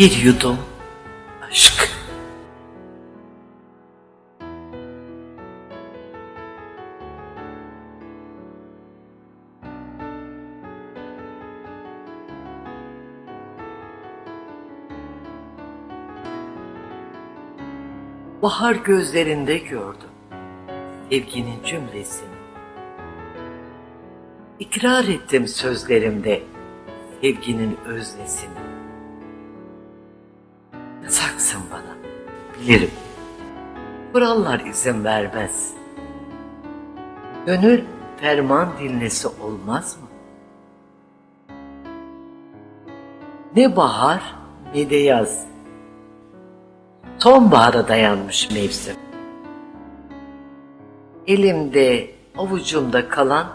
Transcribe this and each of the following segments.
Bir yudum aşk. Bahar gözlerinde gördüm sevginin cümlesini. İkrar ettim sözlerimde sevginin öznesini. Yasaksın bana, bilirim. Kurallar izin vermez. Gönül ferman dinlesi olmaz mı? Ne bahar ne de yaz. Sonbahara dayanmış mevsim. Elimde, avucumda kalan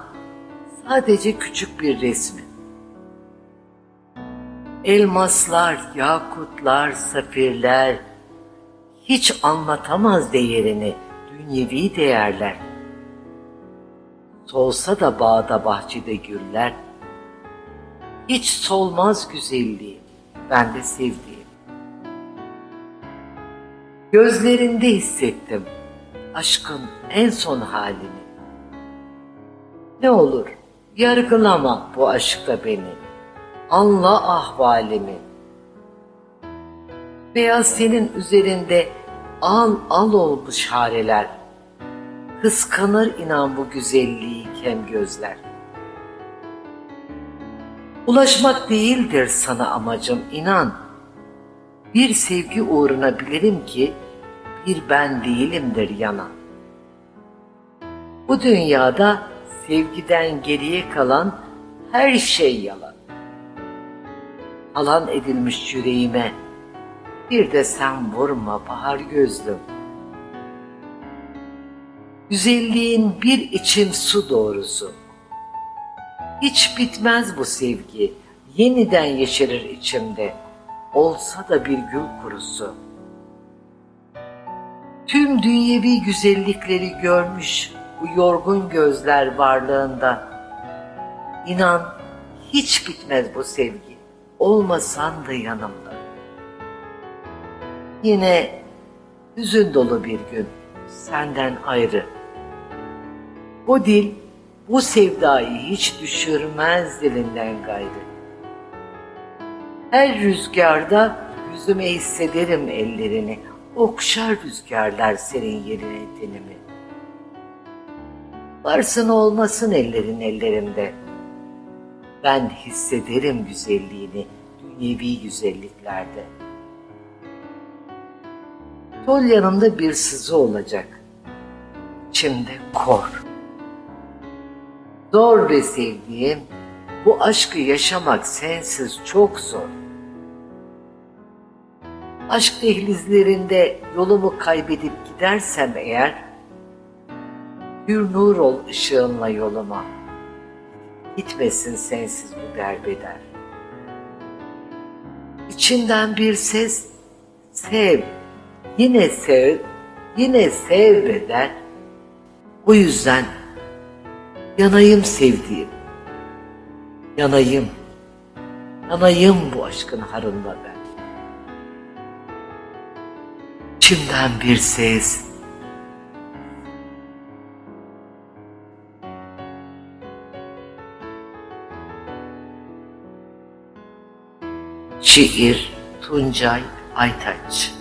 sadece küçük bir resmi. Elmaslar, yakutlar, safirler hiç anlatamaz değerini dünyevi değerler. Solsa da bağda bahçede güller, hiç solmaz güzelliği, ben de sevdiğim. Gözlerinde hissettim aşkın en son halini. Ne olur yargılama bu aşkta beni. Anla ahvalimi. Veya senin üzerinde al al olmuş hareler. Kıskanır inan bu güzelliği kem gözler. Ulaşmak değildir sana amacım inan. Bir sevgi uğruna bilirim ki bir ben değilimdir yanan. Bu dünyada sevgiden geriye kalan her şey yalan. Alan edilmiş yüreğime bir de sen vurma bahar gözlüm. Güzelliğin bir içim su doğrusu. Hiç bitmez bu sevgi, yeniden yeşerir içimde. Olsa da bir gül kurusu. Tüm dünyevi güzellikleri görmüş bu yorgun gözler varlığında. İnan hiç bitmez bu sevgi, olmasan da yanımda. Yine hüzün dolu bir gün, senden ayrı. Bu dil bu sevdayı hiç düşürmez dilinden gayrı. Her rüzgarda yüzüme hissederim ellerini, okşar rüzgarlar senin yerine tenimi. Varsın olmasın ellerin ellerimde. Ben hissederim güzelliğini dünyevi güzelliklerde. Sol yanımda bir sızı olacak. İçimde kor. Zor be sevdiğim, bu aşkı yaşamak sensiz çok zor. Aşk dehlizlerinde yolumu kaybedip gidersem eğer, Hür nur ol ışığınla yoluma. Gitmesin sensiz bu derbeder. İçinden bir ses, sev, yine sev, yine sev beder. O yüzden yanayım sevdiğim, yanayım, yanayım bu aşkın harında ben. İçimden bir ses, Şiir Tuncay Aytaç.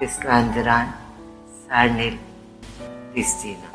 Seslendiren Sernil Kristina